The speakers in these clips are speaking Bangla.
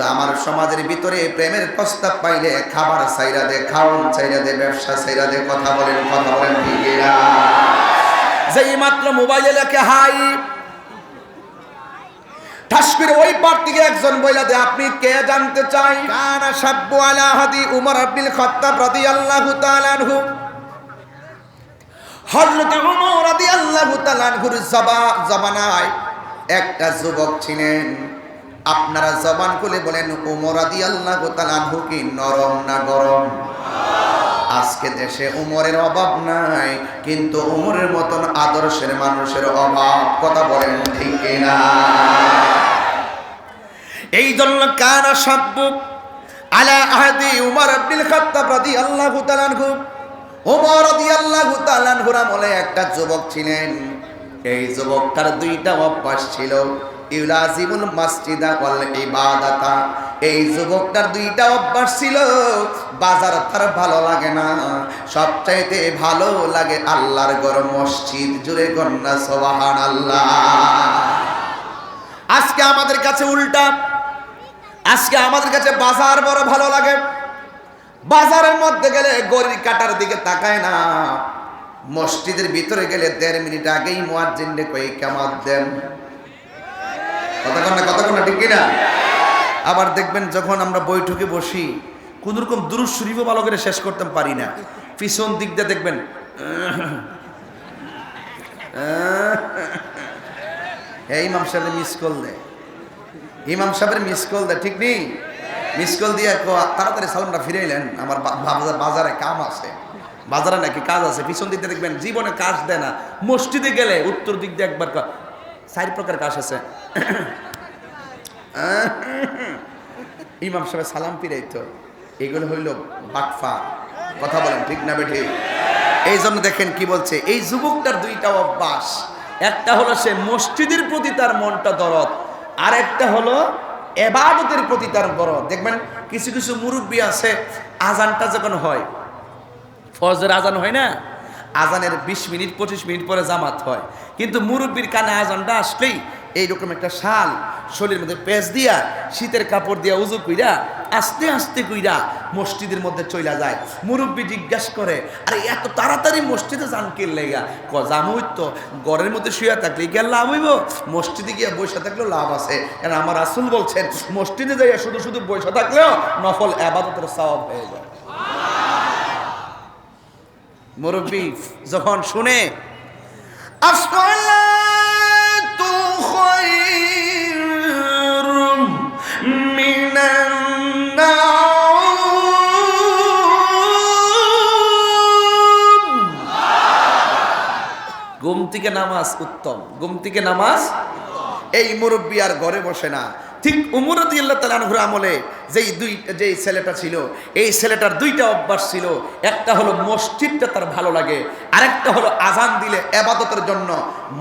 কিন্তু আমার সমাজের ভিতরে প্রেমের প্রস্তাব পাইলে খাবার চাইরা দে খাওয়ান চাইরা দে, ব্যবসা চাইরা দে, কথা বলেন কথা বলেন যেই মাত্র মোবাইলে লেখে, হাই। করে ওই পার থেকে একজন বইলা দে, আপনি কে জানতে চাই? কানা সাব্বু আলা হাদি উমর আব্দুল খাত্তাব রাদিয়াল্লাহু তাআলা আনহু। হযরত উমর রাদিয়াল্লাহু তাআলা আনহুর জবা, জবানায় একটা যুবক ছিলেন। আপনারা জবান খুলে বলেন, উমর রাদিয়াল্লাহু তাআলা আনহু কি নরম না গরম? আজকে দেশে উমরের অভাব নাই, কিন্তু উমরের মতন আদর্শের মানুষের অভাব, কথা বলেন ঠিক না এই জন্য কানা সাব্বু আলা আহাদি উমর আব্দুল খাত্তাব রাদিয়াল্লাহু তাআলা আনহু, উমর রাদিয়াল্লাহু তাআলা আনহুর আমলে একটা যুবক ছিলেন। এই যুবকটার দুইটা অভ্যাস ছিল। ইউলাজিমুল মাসজিদা ওয়াল ইবাদাতা। এই যুবকটার দুইটা অভ্যাস ছিল, বাজার তার ভালো লাগে না। সবচাইতে ভালো লাগে আল্লাহর ঘর, মসজিদ জুড়ে গন্না সুবহানাল্লাহ। আজকে আমাদের কাছে উল্টা। আজকে আমাদের কাছে বাজার বড় ভালো লাগে। বাজারের মধ্যে গেলে গরির কাটার দিকে তাকায় না। মসজিদের ভিতরে গেলে দেড় মিনিট আগেই মোয়াজ্জিনে কই কেমন দেন? কতক্ষণ না কতক্ষণ না ঠিক কিনা? আবার দেখবেন যখন আমরা বৈঠকে বসি, কোন রকম দুরুদ শরীফও ভালো করে শেষ করতে পারি না। পিছন দিক দিয়ে দেখবেন ইমাম সাহেব মিস কল দেয় ইমাম সাহেবের মিস কল দেয় ঠিক নেই? মিস কল দিয়ে তাড়াতাড়ি সালামটা ফিরে এলেন আমার বাজার- কাম আছে। বাজারে নাকি কাজ আছে। পিছন দিক দিয়ে দেখবেন, জীবনে কাজ দেয় না। মসজিদে গেলে উত্তর দিক দিয়ে একবার চার প্রকার কাজ আছে। ইমাম সাহেব সালাম ফিরাই তো এগুলো হইল বাকফা। কথা বলেন, ঠিক না বেঠি? এই জন্য দেখেন কি বলছে, এই যুবকটার দুইটা অভ্যাস। একটা হলো সে মসজিদের প্রতি তার মনটা দরদ আর একটা হলো এবাদতের প্রতি তার দরদ। দেখবেন, কিছু কিছু মুরব্বী আছে আজানটা যখন হয় ফজর আজান হয় না? আজানের বিশ মিনিট, পঁচিশ মিনিট পরে জামাত হয়। কিন্তু মুরব্বীর কানে আজানটা আসলেই এইরকম একটা শাল, শরীরের মধ্যে পেঁচ দিয়া, শীতের কাপড় দিয়া উজু কইরা, আস্তে আস্তে কইরা মসজিদের মধ্যে চইলা যায়। মুরব্বী জিজ্ঞাসা করে, আরে, এত তাড়াতাড়ি মসজিদে যান লেগা? ক জামুই তো, ঘরের মধ্যে শুয়ে থাকলে গিয়ে লাভ হইব? মসজিদে গিয়ে বসে থাকলেও লাভ আছে। কারণ আমার আসল বলছেন, মসজিদে যাইয়া শুধু শুধু বসে থাকলেও নফল আবাদতের সওয়াব হয়ে যায়। মুরব্বী, যখন শুনে। ঘুম থেকে নামাজ উত্তম ঘুম থেকে নামাজ এই মুরব্বী আর ঘরে বসে না ঠিক উমরদি আল্লাহ তালানহুর আমলে যেই দুই, যেই ছেলেটা ছিল, এই ছেলেটার দুইটা অভ্যাস ছিল। একটা হলো মসজিদটা তার ভালো লাগে, আরেকটা হলো আজান দিলে এবাদতের জন্য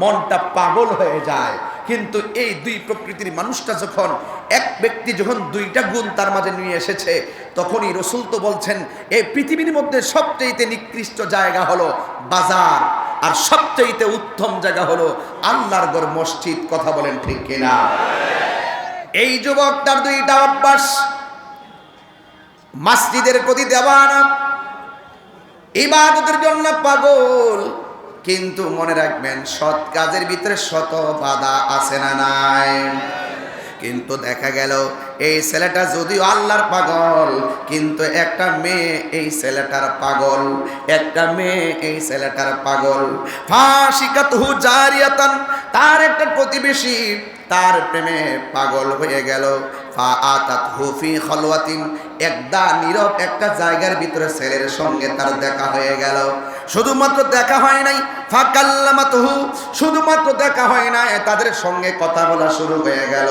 মনটা পাগল হয়ে যায়। কিন্তু এই দুই প্রকৃতির মানুষটা যখন, এক ব্যক্তি যখন দুইটা গুণ তার মাঝে নিয়ে এসেছে, তখনই রসুল তো বলছেন, এই পৃথিবীর মধ্যে সবচেয়ে নিকৃষ্ট জায়গা হলো বাজার, আর সবচেয়ে উত্তম জায়গা হলো আল্লাহর গড় মসজিদ। কথা বলেন ঠিক কিনা? এই যুবক তার দুইটা অভ্যাস। মাসজিদের প্রতি দেওয়ানা, ইবাদতের জন্য পাগল, কিন্তু মনে রাখবেন সৎ কাজের ভিতরে শত বাধা আছে না নাই। কিন্তু দেখা গেল, এই ছেলেটা যদিও আল্লাহর পাগল, কিন্তু একটা মেয়ে এই ছেলেটার পাগল, একটা মেয়ে এই ছেলেটার পাগল। ফাঁসিকাতহু জারিয়াতান, তার একটা প্রতিবেশী তার প্রেমে পাগল হয়ে গেল। ফা আতাত হুফি খলওয়াতিন। একদা নীরব একটা জায়গার ভিতরে ছেলের সঙ্গে তার দেখা হয়ে গেল। শুধুমাত্র দেখা হয় নাই, ফাকাল্লামাতহু। শুধুমাত্র দেখা হয় না তাদের সঙ্গে কথা বলা শুরু হয়ে গেল।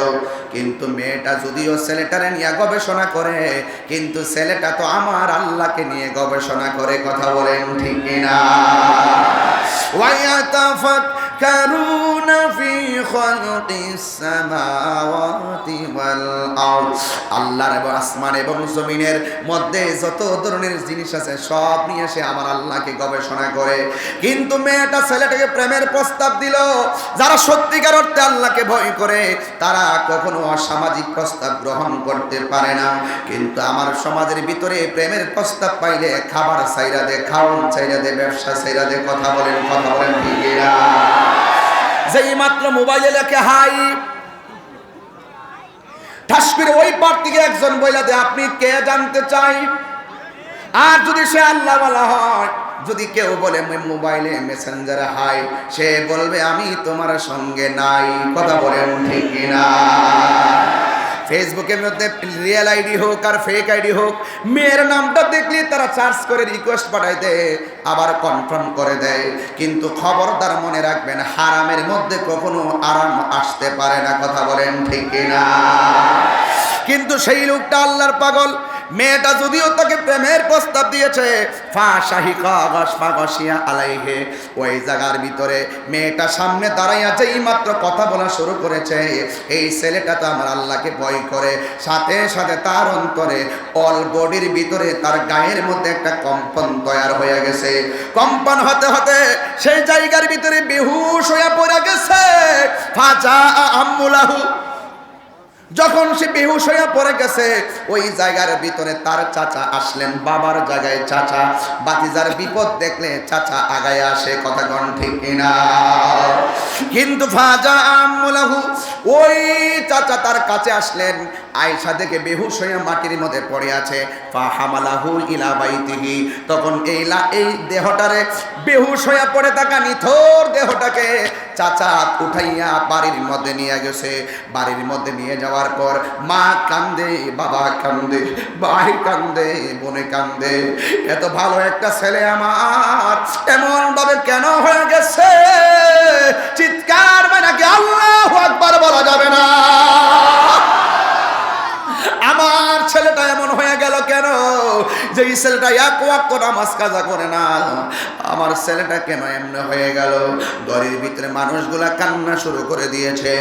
কিন্তু মেয়েটা যদিও ছেলেটারে নিয়ে গবেষণা করে, কিন্তু ছেলেটা তো আমার আল্লাহকে নিয়ে গবেষণা করে কথা বলেন ঠিক না ওয়াইয়াতাফাক يتفكرون في خلق السماوات والأرض আল্লাহর এবং আসমান এবং জমিনের মধ্যে যত ধরনের জিনিস আছে, সব নিয়ে এসে আমার আল্লাহকে গবেষণা করে। কিন্তু মেয়েটা ছেলেটাকে প্রেমের প্রস্তাব দিল। যারা সত্যিকার অর্থে আল্লাহকে ভয় করে, তারা কখনো অসামাজিক প্রস্তাব গ্রহণ করতে পারে না। কিন্তু আমার সমাজের ভিতরে প্রেমের প্রস্তাব পাইলে খাবার চাইরা দে খাওয়ান চাইরা দে, ব্যবসা চাইরা দে, কথা বলেন কথা বলেন যেই মাত্র মোবাইলে লেখে, হাই করে ওই পার থেকে একজন বইলা দে, আপনি কে জানতে চাই? আর যদি সে আল্লাহ বলা হয়, যদি কেউ বলে মোবাইলে মেসেঞ্জারে হাই সে বলবে, আমি তোমার সঙ্গে নাই কথা বলেন উঠে না ফেসবুকের মধ্যে রিয়েল আইডি হোক আর ফেক আইডি হোক, মেয়ের নামটা দেখলে তারা চার্জ করে রিকোয়েস্ট পাঠায় দেয় আবার কনফার্ম করে দেয়। কিন্তু খবরদার মনে রাখবেন, হারামের মধ্যে কখনো আরাম আসতে পারে না, কথা বলেন ঠিক না কিন্তু সেই লোকটা আল্লাহর পাগল মেয়েটা যদিও তাকে প্রেমের প্রস্তাব দিয়েছে ফা শাহি কাগজ ফাগসিয়া আলাইহে। ওই জায়গার ভিতরে মেয়েটা সামনে দাঁড়াইয়া যেই মাত্র কথা বলা শুরু করেছে, এই ছেলেটা তো আমার আল্লাহকে ভয় করে। সাথে সাথে তার অন্তরে অল বডির ভিতরে তার গায়ের মধ্যে একটা কম্পন তৈরি হয়ে গেছে। কম্পন হতে হতে সেই জায়গার ভিতরে বেহুশ হয়ে পড়ে গেছে। ফাজা আম্মুলাহু যখন সে বেহুশ হয়ে পড়ে গেছে, ওই জায়গার ভিতরে তার চাচা আসলেন। বাবার জায়গায় চাচা, বাতিজার বিপদ দেখলে চাচা আগায় আসে, কথা গণ ঠিক কিনা? কিন্তু ফাজা আমলাহু, ওই চাচা তার কাছে আসলেন। আয়সা দেখে বেহুশ হয়ে মাটির মধ্যে পড়ে আছে। ফা হামালাহু ইলা বাইতিহি। তখন এই এই দেহটারে বেহুশ হয়ে পড়ে থাকা নিথর দেহটাকে চাচা উঠাইয়া বাড়ির মধ্যে নিয়ে গেছে। বাড়ির মধ্যে নিয়ে যাওয়ার পর মা কান্দে, বাবা কান্দে, ভাই কান্দে, বোনে কান্দে। এত ভালো একটা ছেলে আমার এমন ভাবে কেন হয়ে গেছে? চিৎকার মানে কি আল্লাহ একবার বলা যাবে না। যে এই ছেলেটা এক ওয়াক্ত নামাজ কাজা করে না, আমার ছেলেটা কেন এমন হয়ে গেল? দরির ভিতরে মানুষগুলা কান্না শুরু করে দিয়েছে।